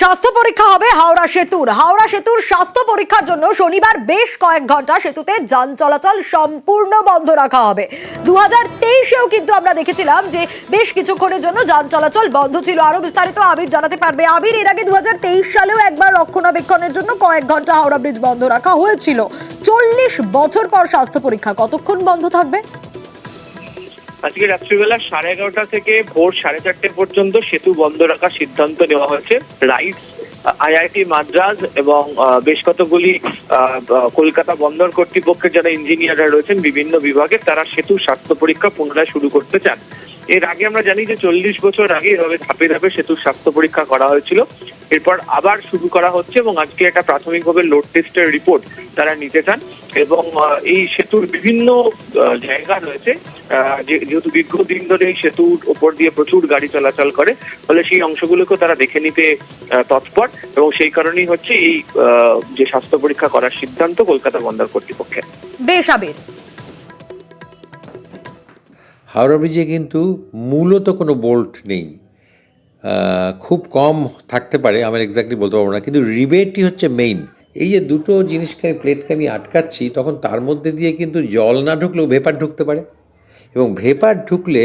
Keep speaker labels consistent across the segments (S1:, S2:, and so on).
S1: স্বাস্থ্য পরীক্ষা হবে হাওড়া সেতুর। হাওড়া সেতুর স্বাস্থ্য পরীক্ষার জন্য শনিবার বেশ কয়েক ঘণ্টা সেতুতে যান চলাচল সম্পূর্ণ বন্ধ রাখা হবে। দু হাজার তেইশেও কিন্তু আমরা দেখেছিলাম যে বেশ কিছুক্ষণের জন্য যান চলাচল বন্ধ ছিল। আরও বিস্তারিত আবির জানাতে পারবে আবির। এর আগে দু হাজার তেইশ সালেও একবার রক্ষণাবেক্ষণের জন্য কয়েক ঘণ্টা হাওড়া ব্রিজ বন্ধ রাখা হয়েছিল। চল্লিশ বছর পর স্বাস্থ্য পরীক্ষা কতক্ষণ বন্ধ থাকবে?
S2: আজকে রাত্রিবেলা সাড়ে এগারোটা থেকে ভোর সাড়ে চারটে পর্যন্ত সেতু বন্ধ রাখার সিদ্ধান্ত নেওয়া হয়েছে। রাইটস আইআইটি মাদ্রাজ এবং বেশ কতগুলি কলকাতা বন্দর কর্তৃপক্ষের যারা ইঞ্জিনিয়াররা রয়েছেন বিভিন্ন বিভাগে, তারা সেতু স্বাস্থ্য পরীক্ষা পুনরায় শুরু করতে চান। এর আগে আমরা জানি যে চল্লিশ বছর আগে এভাবে ধাপে ধাপে সেতুর স্বাস্থ্য পরীক্ষা করা হয়েছিল। এরপর আবার শুরু করা হচ্ছে এবং আজকে একটা প্রাথমিকভাবে লোড টেস্টের রিপোর্ট তারা নিতে চান। এবং এই সেতুর বিভিন্ন জায়গা রয়েছে। যেহেতু দীর্ঘদিন ধরে এই সেতুর ওপর দিয়ে প্রচুর গাড়ি চলাচল করে ফলে সেই অংশগুলোকেও তারা দেখে নিতে আহ, তৎপর এবং সেই কারণেই হচ্ছে এই আহ, যে স্বাস্থ্য পরীক্ষা করার সিদ্ধান্ত কলকাতা বন্দর কর্তৃপক্ষের।
S1: বেশ আবির।
S3: হাওড়া ব্রিজে কিন্তু মূলত কোনো বোল্ট নেই। আহ, খুব কম থাকতে পারে আমার এক্স্যাক্টলি বলতে পারব না কিন্তু রিবেটই হচ্ছে মেইন এই যে দুটো জিনিসকে আমি প্লেটকে আমি আটকাচ্ছি তখন তার মধ্যে দিয়ে কিন্তু জল না ঢুকলেও ভেপার ঢুকতে পারে। এবং ভেপার ঢুকলে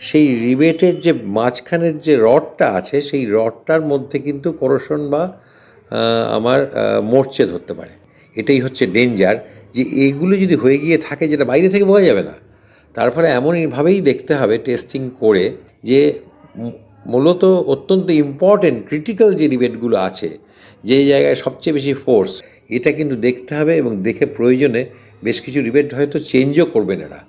S3: সেই রিবেটের যে মাঝখানের যে রডটা আছে, সেই রডটার মধ্যে কিন্তু করোশন বা আমার মরচে ধরতে পারে। এটাই হচ্ছে ডেঞ্জার। যে এইগুলো যদি হয়ে গিয়ে থাকে, যেটা বাইরে থেকে বোঝা যাবে না তারপরে এমনইভাবেই দেখতে হবে, টেস্টিং করে যে মূলত অত্যন্ত ইম্পর্টেন্ট ক্রিটিক্যাল যে রিবেটগুলো আছে, যে জায়গায় সবচেয়ে বেশি ফোর্স এটা কিন্তু দেখতে হবে এবং দেখে প্রয়োজনে বেশ কিছু রিবেট হয়তো চেঞ্জও করবেন এরা।